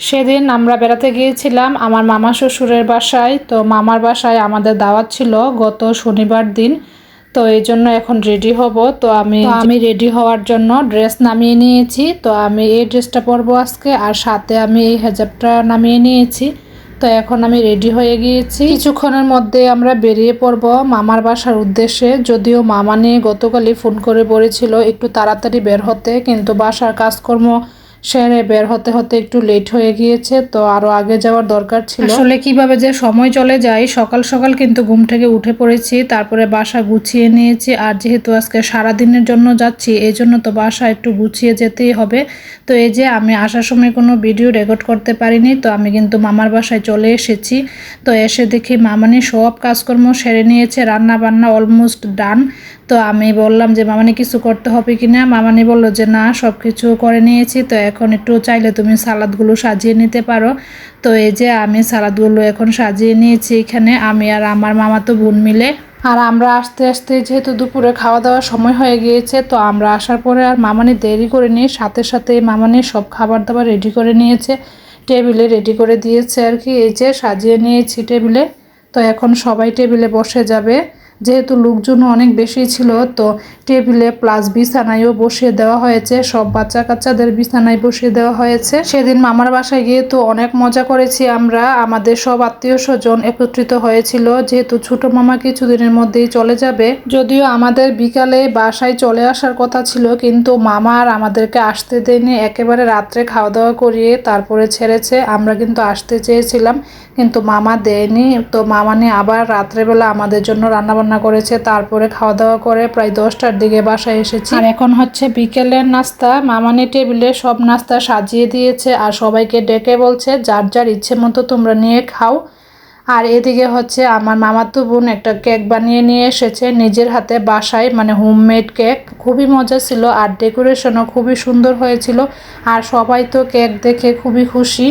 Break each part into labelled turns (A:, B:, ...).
A: সেদিন আমরা বেড়াতে গিয়েছিলাম আমার মামা শ্বশুরের বাসায়। তো মামার বাসায় আমাদের দাওয়াত ছিল গত শনিবার দিন। তো এই জন্য এখন রেডি হব। তো আমি আমি রেডি হওয়ার জন্য ড্রেস নামিয়ে নিয়েছি। তো আমি এই ড্রেসটা পরবো আজকে আর সাথে আমি এই হেজাবটা নামিয়ে নিয়েছি। তো এখন আমি রেডি হয়ে গিয়েছি। কিছুক্ষণের মধ্যে আমরা বেরিয়ে পড়ব মামার বাসার উদ্দেশ্যে। যদিও মামা নিয়ে গতকালই ফোন করে বলেছিল একটু তাড়াতাড়ি বের হতে। কিন্তু বাসার কাজকর্ম সেরে বের হতে হতে একটু লেট হয়ে গিয়েছে, তো আরও আগে যাওয়ার দরকার ছিল। আসলে কীভাবে যে সময় চলে যায়, সকাল সকাল কিন্তু ঘুম থেকে উঠে পড়েছি, তারপরে বাসা গুছিয়ে নিয়েছি, আর যেহেতু আজকে সারা দিনের জন্য যাচ্ছি, এই জন্য তো বাসা একটু গুছিয়ে যেতেই হবে। তো এই যে আমি আসার সময় কোনো ভিডিও রেকর্ড করতে পারিনি, তো আমি কিন্তু মামার বাসায় চলে এসেছি। তো এসে দেখি মামানি সব কাজকর্ম সেরে নিয়েছে রান্না বান্না অলমোস্ট ডান তো আমি বললাম যে মামানি কিছু করতে হবে কি না? মামানি বলল যে, না সব কিছু করে নিয়েছি। তো এখন একটু চাইলে তুমি সালাদগুলো সাজিয়ে নিতে পারো। তো এই যে আমি সালাদগুলো এখন সাজিয়ে নিয়েছি এখানে। আমি আর আমার মামা তো বোন মিলে। আর আমরা আস্তে আস্তে যেহেতু দুপুরে খাওয়া দাওয়ার সময় হয়ে গিয়েছে, তো আমরা আসার পরে আর মামানি দেরি করে নিয়ে সাথে সাথে মামানি সব খাবার দাবার রেডি করে নিয়েছে। টেবিলে রেডি করে দিয়েছে আর কি। এই যে সাজিয়ে নিয়েছি টেবিলে। তো এখন সবাই টেবিলে বসে যাবে। যেহেতু লোকজন অনেক বেশি ছিল, তো টেবিলে প্লাস বিছানায়ও বসিয়ে দেওয়া হয়েছে। সব বাচ্চা কাচ্চাদের বিছানায় বসিয়ে দেওয়া হয়েছে। সেদিন মামার বাসায় গিয়ে তো অনেক মজা করেছি আমরা। আমাদের সব আত্মীয় স্বজন একত্রিত হয়েছিল। যেহেতু ছোট মামা কিছুদিনের মধ্যেই চলে যাবে, যদিও আমাদের বিকালে বাসায় চলে আসার কথা ছিল, কিন্তু মামা আর আমাদেরকে আসতে দেয়নি। একেবারে রাত্রে খাওয়া দাওয়া করিয়ে তারপরে ছেড়েছে। আমরা কিন্তু আসতে চেয়েছিলাম, কিন্তু মামা দেয়নি। তো মামা নিয়ে আবার রাত্রেবেলা আমাদের জন্য রান্নাবান্না করেছে, তারপরে খাওয়া দাওয়া করে প্রায় দশটার দিকে বাসায় এসেছি। আর এখন হচ্ছে বিকেলের নাস্তা, মামানি টেবিলে সব নাস্তা সাজিয়ে দিয়েছে আর সবাইকে ডেকে বলছে, যার যার ইচ্ছে মতো তোমরা নিয়ে খাও। আর এদিকে হচ্ছে আমার মামাতো বোন একটা কেক বানিয়ে নিয়ে এসেছে নিজের হাতে বাসায় মানে হোমমেড কেক। খুবই মজা ছিল আর ডেকোরেশনও খুবই সুন্দর হয়েছিল আর সবাই তো কেক দেখে খুবই খুশি।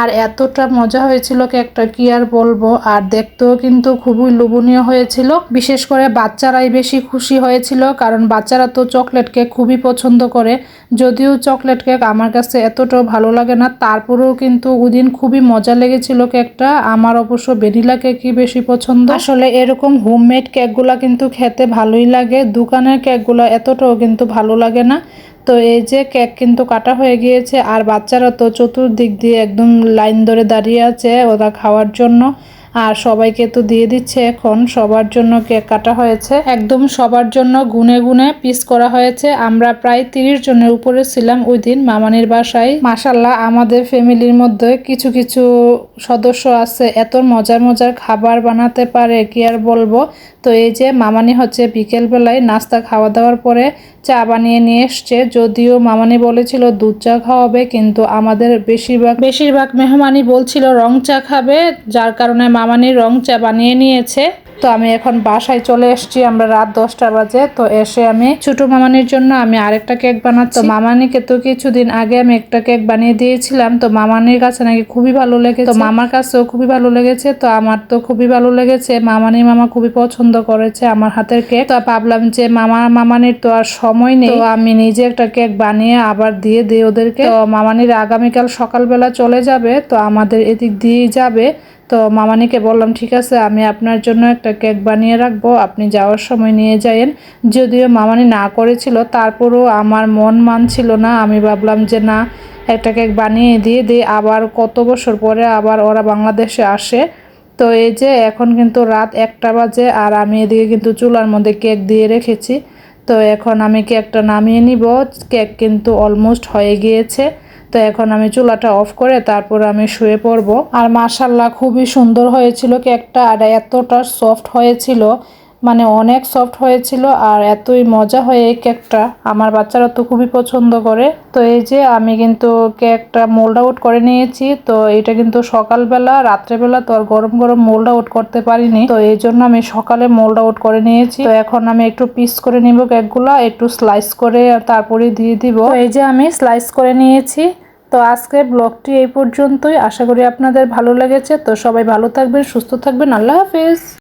A: আর এতটা মজা হয়েছিল কেকটা, কি আর বলব? আর দেখতেও কিন্তু খুবই লোভনীয় হয়েছিল। বিশেষ করে বাচ্চারাই বেশি খুশি হয়েছিল কারণ বাচ্চারা তো চকলেট কেক খুবই পছন্দ করে। যদিও চকলেট কেক আমার কাছে এতটাও ভালো লাগে না, তারপরেও কিন্তু ওদিন খুবই মজা লেগেছিল কেকটা। আমার অবশ্য ভ্যানিলা কেকই বেশি পছন্দ? আসলে এরকম হোমমেড কেকগুলা কিন্তু খেতে ভালোই লাগে। দোকানের কেকগুলো এতটাও কিন্তু ভালো লাগে না। তো এই যে কেক কিন্তু কাটা হয়ে গিয়েছে, আর বাচ্চারা তো চতুর্দিক দিয়ে একদম লাইন ধরে দাঁড়িয়ে আছে ওরা খাওয়ার জন্য। আর সবাইকে তো দিয়ে দিচ্ছে এখন। সবার জন্য কেক কাটা হয়েছে। একদম সবার জন্য গুনে গুনে পিস করা হয়েছে। আমরা প্রায় তিরিশ জনের উপরে ছিলাম ওই দিন মামানির বাসায়। মাসাল্লাহ আমাদের ফ্যামিলির মধ্যে কিছু কিছু সদস্য আছে। এত মজার মজার খাবার বানাতে পারে, কি আর বলব? তো এই যে মামানি হচ্ছে বিকেলবেলায় নাস্তা খাওয়া দাওয়ার পরে চা বানিয়ে নিয়ে এসছে। যদিও মামানি বলেছিল, দুধ চা খাওয়াবে, কিন্তু আমাদের বেশিরভাগ বেশিরভাগ মেহমানি বলছিল, রং চা খাবে। যার কারণে মামানি রং চা বানিয়ে নিয়েছে। তো আমি এখন বাসায় চলে এসেছি আমরা রাত দশটা বাজে। তো এসে আমি ছোট মামানির জন্য আমি আরেকটা কেক বানাচ্ছি তো মামানিকে তো কিছুদিন আগে আমি একটা কেক বানিয়ে দিয়েছিলাম। তো মামানির কাছে নাকি খুবই ভালো লেগেছে। তো মামার কাছেও খুবই ভালো লেগেছে। তো আমার তো খুবই ভালো লেগেছে। মামানি মামা খুবই পছন্দ করেছে আমার হাতের কেক। তো ভাবলাম যে মামা মামানির তো আর সময় নেই। তো আমি নিজে একটা কেক বানিয়ে আবার দিয়ে দিই ওদেরকে। তো মামানির আগামীকাল সকালবেলা চলে যাবে। তো আমাদের এদিক দিয়েই যাবে। তো মামানিকে বললাম, ঠিক আছে, আমি আপনার জন্য একটা কেক বানিয়ে রাখব, আপনি যাওয়ার সময় নিয়ে যাইয়েন যদিও মামানি না করেছিল, তারপরও আমার মন মানছিল না। আমি ভাবলাম যে, না, একটা কেক বানিয়ে দিয়ে দিই। আবার কত বছর পরে আবার ওরা বাংলাদেশে আসে। তো এই যে, এখন কিন্তু রাত একটা বাজে আর আমি এদিকে কিন্তু চুলার মধ্যে কেক দিয়ে রেখেছি। তো এখন আমি কেকটা নামিয়ে নিব। কেক কিন্তু অলমোস্ট হয়ে গিয়েছে। তো এখন আমি চুলাটা অফ করে তারপর আমি শুয়ে পড়ব। আর মাশাল্লাহ খুবই সুন্দর হয়েছিল কেকটা আর এতটা সফট হয়েছিল মানে অনেক সফট হয়েছিল আর এতই মজা হয়ে এই কেকটা। আমার বাচ্চারা তো খুবই পছন্দ করে। তো এই যে আমি কিন্তু কেকটা মোল্ড আউট করে নিয়েছি, তো এটা কিন্তু সকালবেলা, রাত্রেবেলা তো আর গরম গরম মোল্ড আউট করতে পারিনি। তো এই জন্য আমি সকালে মোল্ড আউট করে নিয়েছি। তো এখন আমি একটু পিস করে নিব কেকগুলা, একটু স্লাইস করে তারপরে দিয়ে দিব। এই যে আমি স্লাইস করে নিয়েছি। তো আজকে ব্লগটি এই পর্যন্তই। আশা করি আপনাদের ভালো লেগেছে। তো সবাই ভালো থাকবেন, সুস্থ থাকবেন। আল্লাহ হাফেজ।